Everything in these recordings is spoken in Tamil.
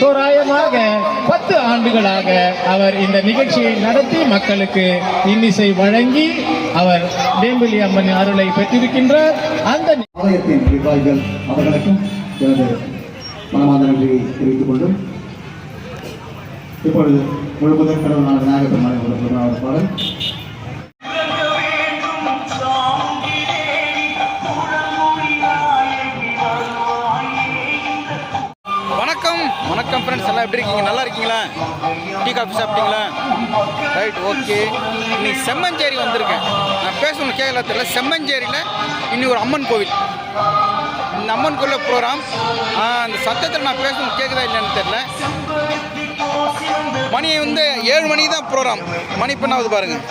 தோராயமாக பத்து ஆண்டுகளாக அவர் இந்த நிகழ்ச்சியை நடத்தி மக்களுக்கு இன்னிசை வழங்கி அவர் வேம்பலி அம்மன் அருளை பெற்றிருக்கின்றார். அந்த ஆலயத்தின் நிர்வாகிகள் அவர்களுக்கும் எனது மனமார்ந்த நன்றியை தெரிவித்துக் கொண்டும் இப்பொழுது முழு முதல் கடவுளான விநாயகர் பெருமாள் வணக்கம் ஃப்ரெண்ட்ஸ் எல்லாம் எப்படி இருக்கீங்க? நல்லா இருக்கீங்களா? டீ காஃபி சாப்பிட்டீங்களா? ரைட் ஓகே இன்னைக்கு செம்மஞ்சேரி வந்திருக்கேன். நான் பேசணும் கேட்கல தெரியல. செம்மஞ்சேரியில் இன்னி ஒரு அம்மன் கோவில். இந்த அம்மன் கோவில் ப்ரோக்ராம் அந்த சத்தத்தில் நான் பேசணும் கேட்குதா இல்லைன்னு தெரில மணி வந்து ஏழு மணிக்கு தான் ப்ரோக்ராம் மணி இப்போ ஆகுது பாருங்கள்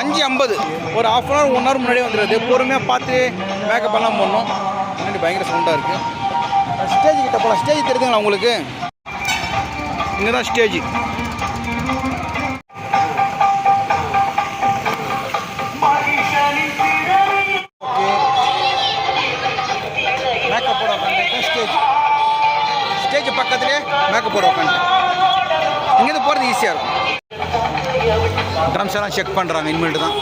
அஞ்சு ஐம்பது. ஒரு half an hour one hour முன்னாடியே வந்துடுது. பொறுமையாக பார்த்து மேக்கப் எல்லாம் பண்ணணும் முன்னாடி பயங்கர சவுண்டாக இருக்குது ஸ்டேஜ் போகலாம் ஸ்டேஜ் தெரியுதுங்களா உங்களுக்கு? இங்கே தான் ஸ்டேஜ் மேக்கப் போட உட்காந்துருக்கேன் ஸ்டேஜ் ஸ்டேஜ் பக்கத்துலேயே மேக்கப் போட உட்காந்துட்டேன் இங்கேருந்து போகிறது ஈஸியாக இருக்கும். ட்ரம்ஸ் எல்லாம் செக் பண்ணுறாங்க இனிமேல்ட்டு தான்.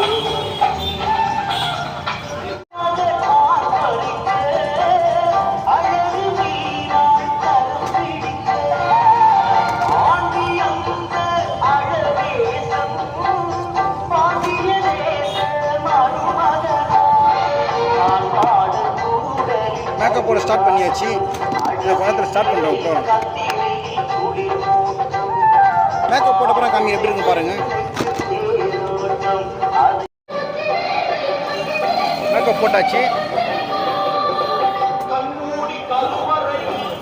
மேக்கப் போட ஸ்டார்ட் பண்ணியாச்சு. இந்த குளத்தில் ஸ்டார்ட் பண்ணுறோம் இப்போ. மேக்கப் போட்ட அப்புறம் கம்மி எப்படி இருக்கு பாருங்க. மேக்கப் போட்டாச்சு.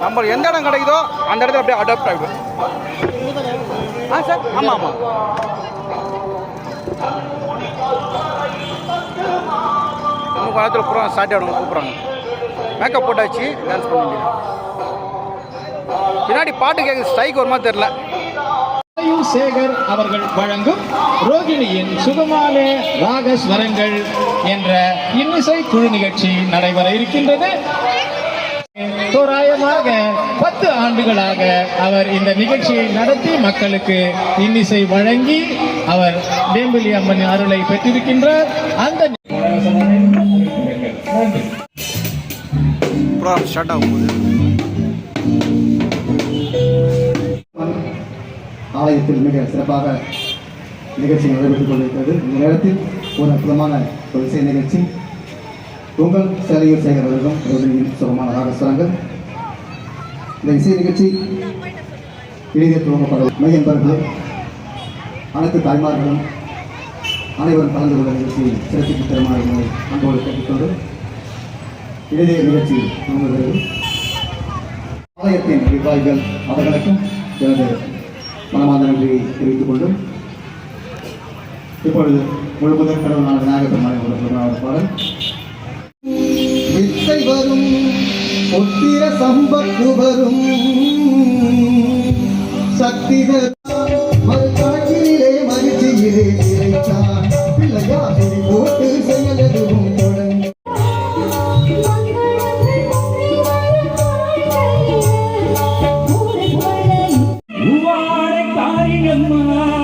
நம்ம எந்த இடம் கிடைக்குதோ அந்த இடத்துல அப்படியே அடாப்ட் ஆகிடும் ஆ சார் ஆமாம் ஆமாம் இன்னும் காலத்தில் ப்ரோக்ராம் ஸ்டார்ட் ஆகிடும் கூப்பிட்றாங்க. மேக்கப் போட்டாச்சு. டான்ஸ் பண்ண வேண்டியது பின்னாடி பாட்டு கேட்குது ஸ்ட்ரைக் வருமா தெரில சேகர் அவர்கள் வழங்கும் ரோகிணியின் சுகமான ராகஸ்வரங்கள் என்ற இன்னிசை குழு நிகழ்ச்சி நடைபெற இருக்கின்றது. தோராயமாக பத்து ஆண்டுகளாக அவர் இந்த நிகழ்ச்சியை நடத்தி மக்களுக்கு இன்னிசை வழங்கி அவர் வேம்பலி அம்மன் அருளை பெற்றிருக்கின்றார். அந்த ப்ரோக்ராம் ஸ்டார்ட் ஆகும் போது ஆலயத்தில் மிக சிறப்பாக நிகழ்ச்சி நடைபெற்றுக் கொண்டிருக்கிறது. இந்த நேரத்தில் ஒரு அற்புதமான ஒரு இசை நிகழ்ச்சி. உங்கள் சேலையூர் சேகர் அவர்களும் ரோஜனியின் சுகமான ராகஸ்வரங்கள் இந்த இசை நிகழ்ச்சி இளைஞர் துவங்கப்பட மையன்பர்கள் அனைத்து தாய்மார்களும் அனைவரும் கலந்து கொள்ள நிகழ்ச்சியை சிறப்பித்து தருமாறு அன்போடு கேட்டுக்கொண்டு இளைய நிகழ்ச்சி துவங்குகிறது ஆலயத்தின் நிர்வாகிகள் அவர்களுக்கும் எனது மனமார்ந்த நன்றியை தெரிவித்துக் கொண்டும் இப்பொழுது முழு முதல் கடவுளான விநாயகர் பெருமாள் ஒரு பாடல் வித்தை வரும் ஒத்திர சம்பத்து வரும். சக்திகள் my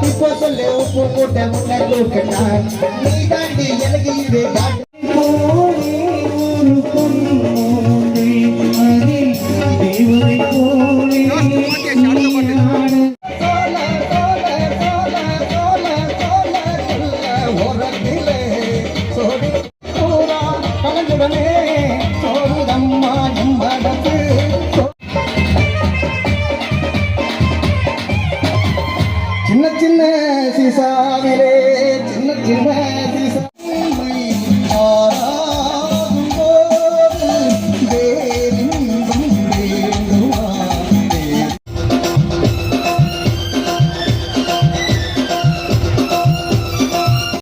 ಟಿಪ್ಪು ಸೊಲ್ಲೆ ಉಪ್ಪು ಮೂಟೆ ಮುನ್ನ ಲೋಕಟ ನೀ ದಾಂಡಿ ಎಲಗಿ ಇದೆ சின்ன சின்ன சிசாவிலே சின்ன சின்ன சிசா